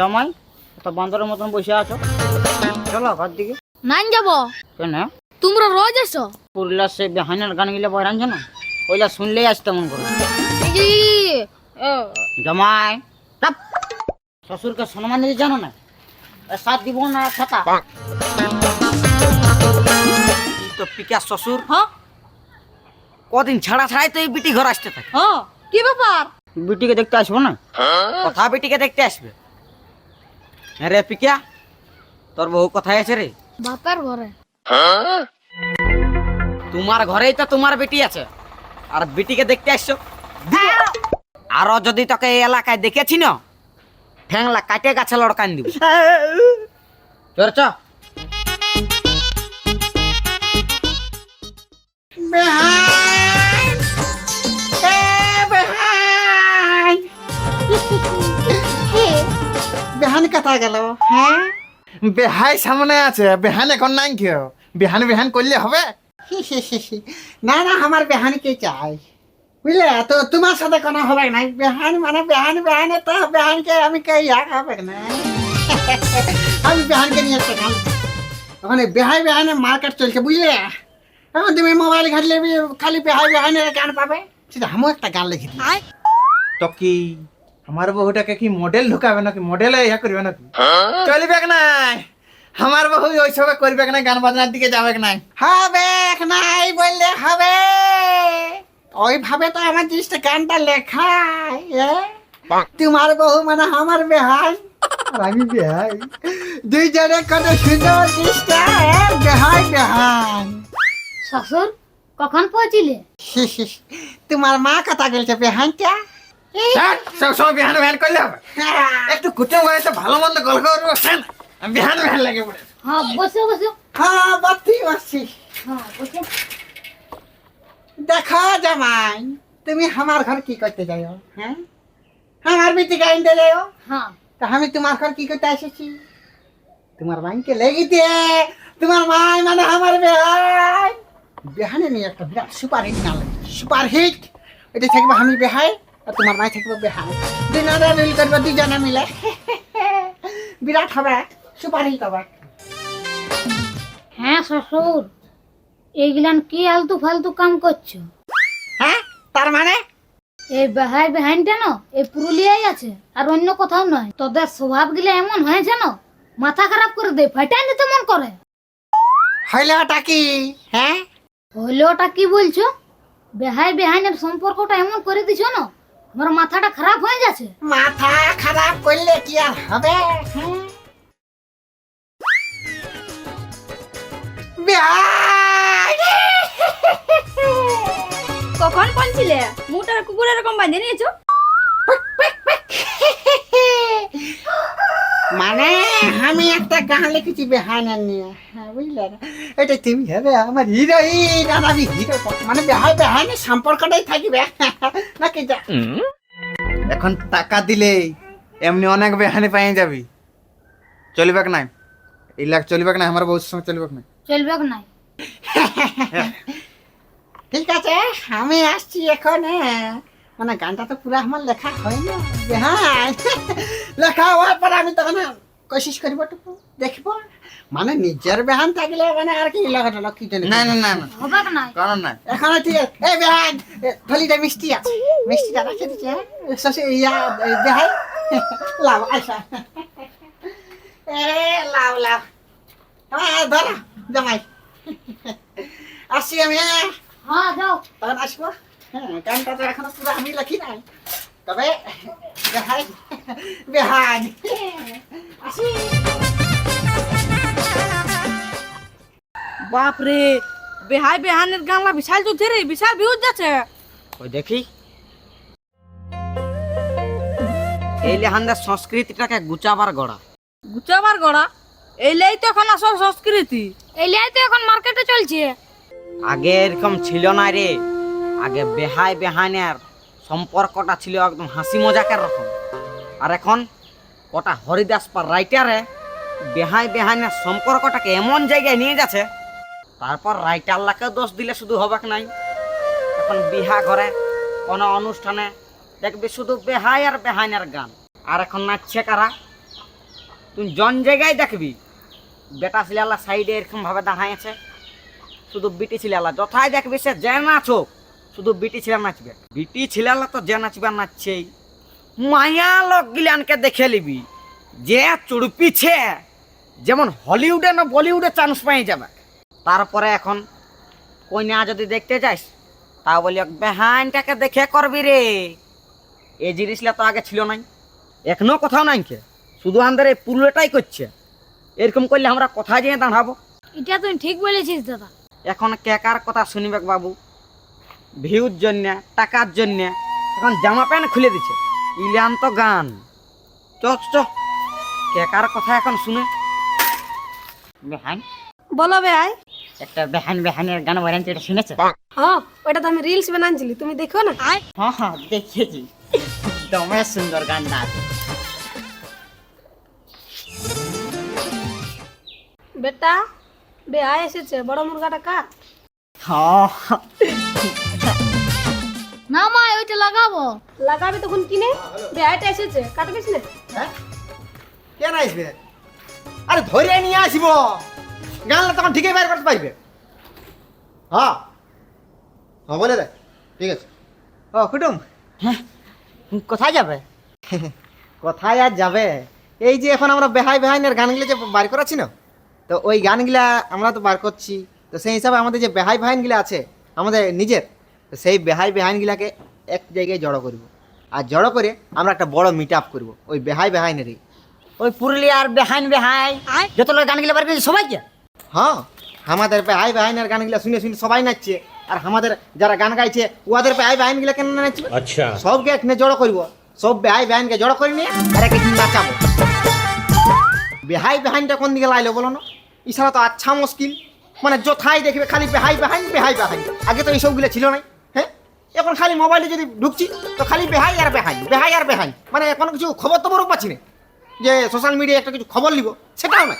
জামাই তো বান্দরের মতন বসে আছো। চলো ঘর দিকে। নাইন যাব? কেন? তোমরা রোজ এসো। পুরুলিয়া সে বেহানের গান গিলে বয় রাঁধছে না? ওইলা শুনলেই আসতে মন করে। জামাই। শ্বশুরকে সম্মান দিতে জানো না? এ সাত দিব না ছাতা? এই তো পিকা শ্বশুর। হ্যাঁ কদিন ছাড়া ছাড়াই তো এই বিটি ঘর আসতে থাকে। হ্যাঁ কি ব্যাপার? বিটিকে দেখতে আসব না? কথা বিটিকে দেখতে আসবে। হ্যাঁ রে পিকা তোর বউ কোথায় আছে রে? বাপের ঘরে। তোমার ঘরেই তো তোমার বেটি আছে। আর বেটিকে দেখতে আসছো? আরও। যদি তোকে এই এলাকায় দেখেছি না ঠ্যাংলা কাটে গাছে লড়কান দিব। চল চ বেহান কথা গেল হ্যাঁ? বেহাই সামনে আছে বেহান এখন নাই কেউ বেহান বেহান করলে হবে? না না আমার বেহানকে চাই। বুঝলে? তো তোমার সাথে কোনো হবে না বেহান মানে বেহান বেহানে তো বেহানকে আমি কে ইয়াক হবে না। আমি বেহানকে নিয়ে গান ওখানে বেহাই বেহানে মার্কেট চলছে বুঝলে? এখন তুমি মোবাইল ঘাটলে বি- খালি বেহাই বেহানের গান পাবে। সেটা আমিও একটা গান লিখে তো কি আমার বহুটাকে কি মডেল ঢুকাবে নাকি? মডেল ইয়া করবে নাকি? চলবে নাই? আমার বহু ওই সবে করবে না গান বাজনার দিকে যাবে নাই? হবে নাই বললে হবে। ওইভাবে তো আমার জিনিসটা গানটা লেখায় এ? তোমার বহু মানে আমার বেহাই। আর আমি বেহাই। দুইজনে কত সুন্দর জিনিসটা বেহাই বেহাই। শ্বশুর কখন পৌঁছিলে? তোমার মা কথা বলছে বেহানটা সব সময় বিহান বিহান করলে হবে। একটু কুটুম বাড়িতে ভালো মন্দ গল্প করব শোন, আমি বিহান বিহান লাগে পড়ে হ্যাঁ বসো বসো। হ্যাঁ বাতি বাসছি। হ্যাঁ বসো। দেখো জামাই তুমি আমার ঘর কি করতে যাও হ্যাঁ? আমার বিটিকে আনতে যাও হ্যাঁ। তা আমি তোমার ঘর কি করতে এসেছি? তোমার মাইকে লেগে দিয়ে তোমার মাই মানে আমার বেহাই। বেহানে নিয়ে একটা বিরাট সুপার হিট গান সুপার হিট এটা থাকবে আমি বেহাই। আর তোমার মাই থাকবে বেহাই দুজনে মিল করবে দুজনে মিলে। বিরাট হবে সুপার হবে হ্যাঁ শ্বশুর এইগুলান কি আলতু ফালতু কাম করছ? হ্যাঁ তার মানে? এই বেহাই বেহাইনটা না এই পুরুলিয়ায় আছে আর অন্য কোথাও নয়। তোদের স্বভাবগুলো এমন হয়েছে না মাথা খারাপ করে দে ফাটাই দিতে মন করে। হইলে ওটা কি? হ্যাঁ? হইলে ওটা কি বলছো? বেহাই বেহাইনের সম্পর্কটা এমন করে দিছো না? আমার মাথাটা খারাপ হয়ে যাচ্ছে মাথা খারাপ করলে কি আর হবে? বেহাই! কখন পৌঁছিলে মুটার কুকুর এরকম বাঁধে নিয়েছো? মানে আমি একটা গান লিখেছি বেহানের নিয়ে বুঝলে না এটা তুমি হবে আমার হিরোইন আর আমি হিরো মানে বেহাই বেহানের সম্পর্কটাই থাকবে। নাকি যা? এখন টাকা দিলে এমনি অনেক বেহানি পাই যাবি। চলবে নাই। এই লাখ চলবে না আমার বউর সঙ্গে চলবে না চলবে কি নাই। ঠিক আছে আমি আসছি এখন হ্যাঁ। মানে গানটা তো পুরো আমার লেখা হয় না হ্যাঁ লেখা হওয়ার পর আমি তখন কোশিস করব টুকু দেখব মানে নিজের বেহান থাকলে মানে আর কি লাগাটা লক্ষ্মী না না না না হবে কি নাই কারণ নাই এখন ঠিক এই বেহান এ, থলিটা মিষ্টি আছে মিষ্টিটা রাখে দিচ্ছে হ্যাঁ? শশী ইয়া এ, বেহাই লাভ আইসা এ লাভ লাভ হ্যাঁ ধরো জামাই আসছি আমি হ্যাঁ হ্যাঁ যাও তখন আসব হ্যাঁ গানটা তো এখনও পুরো আমি লিখি নাই তবে বেহাই বেহাই। আসি বাপরে বেহাই বেহানের গানলা বিশাল চলছে রে বিশাল ভিউজ যাচ্ছে। ওই দেখি। এই লেহানদের সংস্কৃতিটাকে গুচাবার গড়া। গুচাবার গড়া? এইলাই তো এখন আসল সংস্কৃতি। এই লিয়াই তো এখন মার্কেটে চলছে। আগে এরকম ছিল না রে। আগে বেহাই বেহানের সম্পর্কটা ছিল একদম হাসি মজাকের রকম। আর এখন কটা হরিদাস পার রাইটারে বেহাই বেহানের সম্পর্কটাকে এমন জায়গায় নিয়ে যাচ্ছে তারপর রাইটারলাকে দোষ দিলে শুধু হবে কি নাই। এখন বিহা ঘরে, কোনো অনুষ্ঠানে দেখবি শুধু বেহাই আর বেহাইনের গান। আর এখন নাচছে কারা? তুই জন জায়গায় দেখবি, বেটা ছেলেলা সাইডে এরকম ভাবে দাঁড়ায় শুধু বিটি ছেলেলা যথায় দেখবি সে যে নাচুক শুধু বিটি ছেলে নাচবে। বিটি ছেলেলা তো যে নাচবে নাচছেই। মায়া লোক গিলানকে দেখে নিবি যে চুড়পিছে যেমন হলিউডে না বলিউডে চান্স পেয়ে যাবে। তারপরে এখন কইনা যদি দেখতে যাস তা বলি বেহানটাকে দেখে করবি রে। এই জিনিসটা তো আগে ছিল নাই। এখনও কোথাও নাই কে। শুধু আমাদের এই পুরোটাই করছে। এরকম করলে আমরা কোথায় যেয়ে দাঁড়াবো? এটা তুই ঠিক বলেছিস দাদা। এখন কে কার কথা শুনিবে বাবু? ভিউর জন্য টাকার জন্য এখন জামা প্যান্ট খুলে দিছে। ইলিয়ান তো গান। চ চ কে কার কথা এখন শুনে। বেহান। বলো ভাই একটা বেহান বেহানের গান বাজান এটা শুনেছে? হ্যাঁ ওটা তো আমি রিলস বানাচ্ছিলি তুমি দেখো না? হ্যাঁ হ্যাঁ দেখেছি। দমে সুন্দর গানটা আছে বেটা বেআই এসেছে বড় মুরগাটা কাট হ্যাঁ। না মা ওইটা লাগাবো। লাগাবি তখন কিনে? এসেছে। কাটবিস না। হ্যাঁ? কেন আসবে? আরে ধরে নিয়ে আসিব। গানলা তখন ঠিকই বাইর করতে পারবে। হ্যাঁ। হ্যাঁ বলে দেখ ঠিক আছে। ও কুটুম। হ্যাঁ? কোথায় যাবে? কোথায় আর যাবে? এই যে এখন আমরা বেহাই বেহাইনের গানগুলো যে বার করাচ্ছি না তো ওই গানগুলা আমরা তো বার করছি। তো সেই হিসাবে আমাদের যে বেহাই বেহাইনগুলো আছে আমাদের নিজের তো সেই বেহাই বেহাইনগুলাকে এক জায়গায় জড়ো করব। আর জড়ো করে আমরা একটা বড় মিট আপ করব ওই বেহাই বেহাইনেরই ওই পুরুলিয়ার বেহাইন বেহাই যত লোক গানগুলো পারবে সবাইকে? হ্যাঁ আমাদের বেহাই বেহাইনের গানগুলো শুনে শুনে সবাই নাচছে আর আমাদের যারা গান গাইছে ওদের বেহাই বেহাইনগুলো কেন নাচবে? আচ্ছা। সবকে এখানে জড়ো করব সব বেহাই বেহাইনকে জড়ো করে নিয়ে আর একদিন নাচাবো। বেহাই বেহাইনটা কোন দিকে লাইলো বলো না? ইশারা তো আচ্ছা মুশকিল। মানে যথাই দেখবে খালি বেহাই বেহাইন বেহাই বেহাইন আগে তো এইসবগুলো ছিল না এখন খালি মোবাইলে যদি ঢুকছি তো খালি বেহাই আর বেহাই বেহাই আর বেহাই মানে কোনো কিছু খবর টবরও পাচ্ছি না। যে সোশ্যাল মিডিয়ায় একটা কিছু খবর নিব সেটাও না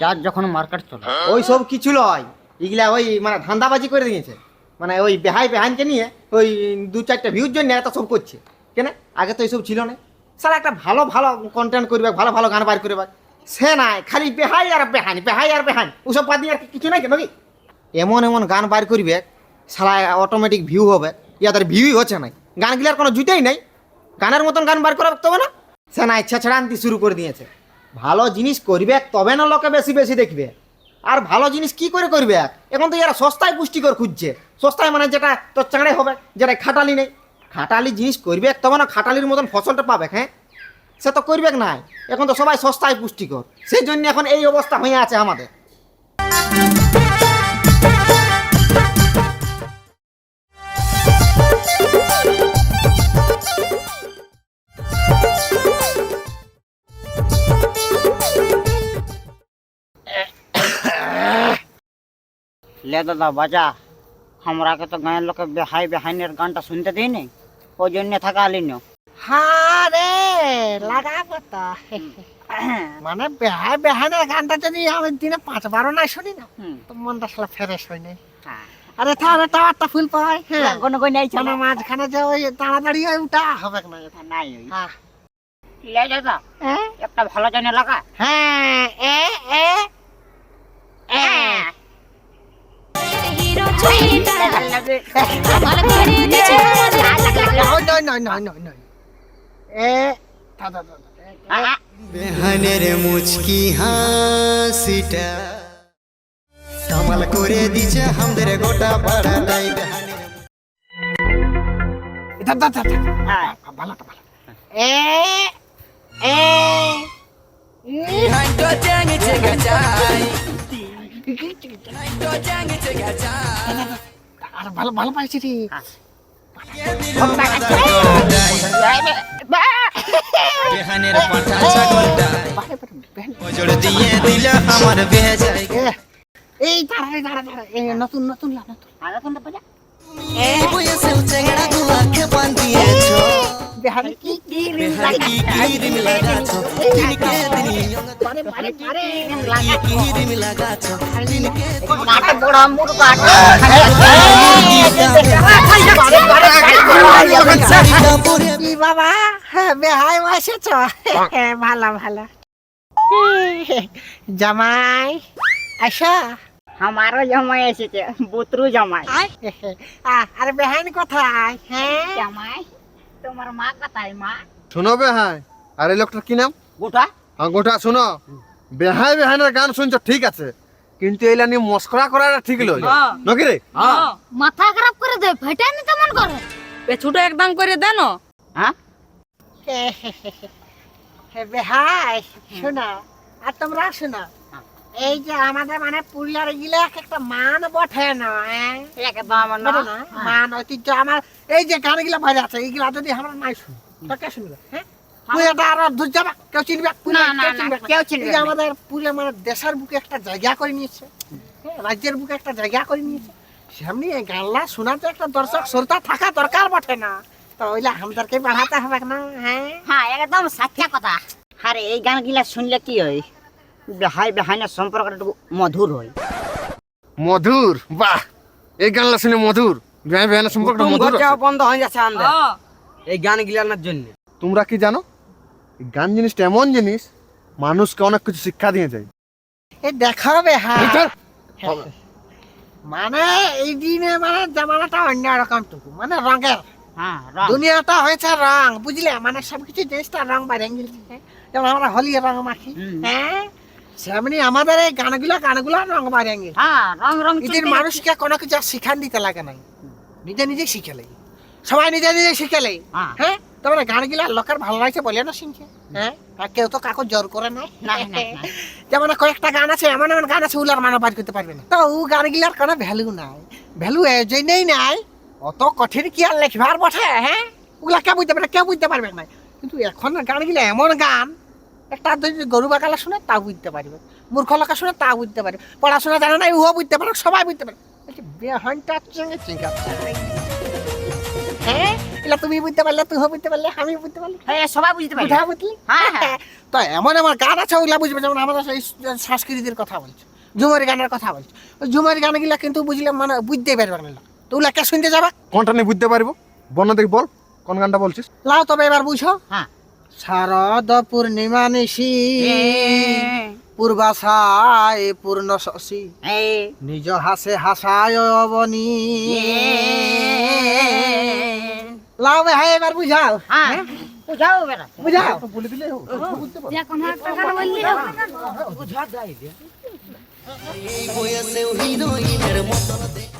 যার যখন মার্কেট চলে। ওই সব কিছু লয়। এগুলা ওই মানে ধান্দাবাজি করে দিয়েছে। মানে ওই বেহাই বেহানকে নিয়ে ওই দু চারটা ভিউর জন্য এত সব করছে। কেন? আগে তো এইসব ছিল না। স্যার একটা ভালো ভালো কন্টেন্ট করবে ভালো ভালো গান বার করবে সে নাই খালি বেহাই আর বেহান বেহাই আর বেহান ওসব বাদ দিয়ে আর কিছু নাই কেন কি এমন এমন গান বার করবে সালা অটোমেটিক ভিউ হবে। ইয়াদের ভিউই হচ্ছে নাই। গানগুলার কোনো জুটেই নাই। গানের মতন গান বার করা তবে না। সে না নাই ছেছড়ান্তি শুরু করে দিয়েছে। ভালো জিনিস করবে, তবে না লোকে বেশি বেশি দেখবে। আর ভালো জিনিস কি করে করবে এখন তো এরা সস্তায় পুষ্টিকর খুঁজছে। সস্তায় মানে যেটা তোর চাঁড়ে হবে, যেটা খাটালি নেই। খাটালি জিনিস করবে তবে না খাটালির মতন ফসলটা পাবে হ্যাঁ? সে তো করবে নাই। এখন তো সবাই সস্তায় পুষ্টিকর। সেই জন্য এখন এই অবস্থা হয়ে আছে আমাদের। লে দাদা বাজা আমরাকে তো গায়ের লোকে বেহাই বেহাইনের গানটা শুনতে দিই নাই ওই জন্য থাকা আলিন হ্যাঁ রে লাগাবো তো মানে বেহায় বেহানের গানটা যদি আমি দিনে পাঁচবারও না শুনি না তো মনটা সালা ফ্রেশ হয় নাই আরে তাহলে টাওয়ারটা ফুল পাই। হ্যাঁ। কোনো কই নাই মানে মাঝখানে যে ওই তাড়াতাড়ি ওটা হবে না। নাই ওই। হ্যাঁ। দাদা একটা ভালো জনে লাগা। হ্যাঁ এ এ এ। নয় নয় নয় নয় নয় নয় এ দা দা দা বেহানের মুচকি হাসিটা। করে দিছে আমাদের গোটা পাড়াটাই। দা দা দা ভালো তো ভালো। এ এ আর ভালো ভালো পাইছি রে। বেহানের পাঠা ছাগলটা দিয়ে দিল আমার বেজায় এ, এই দাঁড়া দাঁড়া এই নতুন নতুন লা, নতুন বাবা হ্যাঁ বেহাই এসেছ হ্যাঁ ভালো ভালো জামাই আশা আমারও জামাই এসেছে বুতরু জামাই আরে বেহান কোথায় হ্যাঁ জামাই তোমার মা কোথায় মা শোনো বেহাই আর এই লোকটার কি নাম গোটা হ্যাঁ গোটা শোনো বেহাই বেহানের গান শুনছো ঠিক আছে কিন্তু এইলা নিয়ে মস্করা করাটা ঠিক লই। নাকি রে হ্যাঁ মাথা খারাপ করে দে ফাটাই নি তেমন করে পেছুটা একদম করে দেন হ্যাঁ বেহাই শোনা আর তোমরা শোনা এই যে আমাদের মানে পুরিয়ার গিলে এক একটা মান বটে না হ্যাঁ? মান ঐতিহ্য আমার এই যে গানগুলা বাইরে আছে এইগুলা যদি আমরা নাই শুনি তো কে শুনবে হ্যাঁ? পুরিয়াটা আর অদ্ভুত যাবা কেউ চিনবে চিনবে। আমাদের পুরিয়া মানে দেশের বুকে একটা জায়গা করে নিয়েছে হ্যাঁ, রাজ্যের বুকে একটা জায়গা করে নিয়েছে। সেমনি গানলা শোনাতে একটা দর্শক শ্রোতা থাকা দরকার বটে না তো ওইলা আমাদেরকে বাড়াতে হবে না হ্যাঁ? হ্যাঁ একদম কথা আরে এই গানগুলা শুনলে কি হয়? বেহাই বেহাইনের সম্পর্কটা একটু মধুর হয়। মধুর? বাহ! এই গানটা শুনে মধুর। বেহাই বেহানের সম্পর্কটা মধুর আছে। বন্ধ হয়ে যাচ্ছে আমাদের হ্যাঁ। এই গান গিলানোর জন্য। তোমরা কি জানো? এই গান জিনিসটা এমন জিনিস মানুষকে অনেক কিছু শিক্ষা দিয়ে যায়। এই দেখো বেহাই এই মানে এই দিনে মানে জামানাটা অন্য রকম টুকু মানে রঙের। হ্যাঁ রং। দুনিয়াটা হয়েছে রং বুঝলে? মানে সবকিছু জিনিসটা রং বা গেছে যেমন আমরা হোলি রং মাখি হুম। হ্যাঁ? সেমনি আমাদের এই গানগুলো গানগুলো রং গেছে হ্যাঁ রং রং এদের মানুষকে কোনো কিছু শিখান দিতে লাগে নাই। নিজে নিজে শিখেলে সবাই নিজে নিজে শিখেলে হ্যাঁ। হ্যাঁ? তারপরে গানগুলা লোকের ভালো লাগছে বলে না শুনছে। হ্যাঁ? আর কেউ তো কাকু জোর করে না। যেমন কয়েকটা গান আছে এমন এমন গান আছে উলার মানা বাদ করতে পারবে না। তো ও গানগুলার কোনো ভ্যালু নাই। ভ্যালু এই নেই নাই অত কঠিন কি আর লেখবার বটে হ্যাঁ? ওগুলা কেউ বুঝতে পারবে না, কেউ বুঝতে পারবে না। কিন্তু এখন গানগুলো এমন গান একটা যদি গরু বাকালা শুনে তাও বুঝতে পারবে। মূর্খ লোকা শুনে তাও বুঝতে পারবে। পড়াশোনা জানে না উহো বুঝতে পারে সবাই বুঝতে পারে বেহানটা চেঙ্গে চেঙ্গাচ্ছে। হ্যাঁ? এলা তুমি বুঝতে পারলে তুই বুঝতে পারলে আমি বুঝতে পারলি। হ্যাঁ সবাই বুঝতে পারি বুঝা বুঝলি? হ্যাঁ, হ্যাঁ। তো এমন এমন গান আছে ওগুলা বুঝবে যেমন আমাদের সংস্কৃতির কথা বলছে ঝুমারি গানের কথা বলছে। ঝুমারি গানগুলা কিন্তু বুঝলে মানে বুঝতেই পারবে না। লোক। তো ওগুলা কে শুনতে যাবা? কোনটা নিয়ে বুঝতে পারব? বর্ণ দেখি বল কোন গানটা বলছিস? লাও তবে এবার বুঝো। হ্যাঁ। শারদ পূর্ণিমা নিশি। পূর্বাশায় পূর্ণ শশী। নিজ হাসে হাসায় অবনী। লাও বে হ্যাঁ এবার বুঝাও। হ্যাঁ। বুঝাও বেটা বুঝাও। যে কোনো একটা গান বললি হবে। বুঝা যায় এই বয়সেও হিরোইনের মতন দেখতে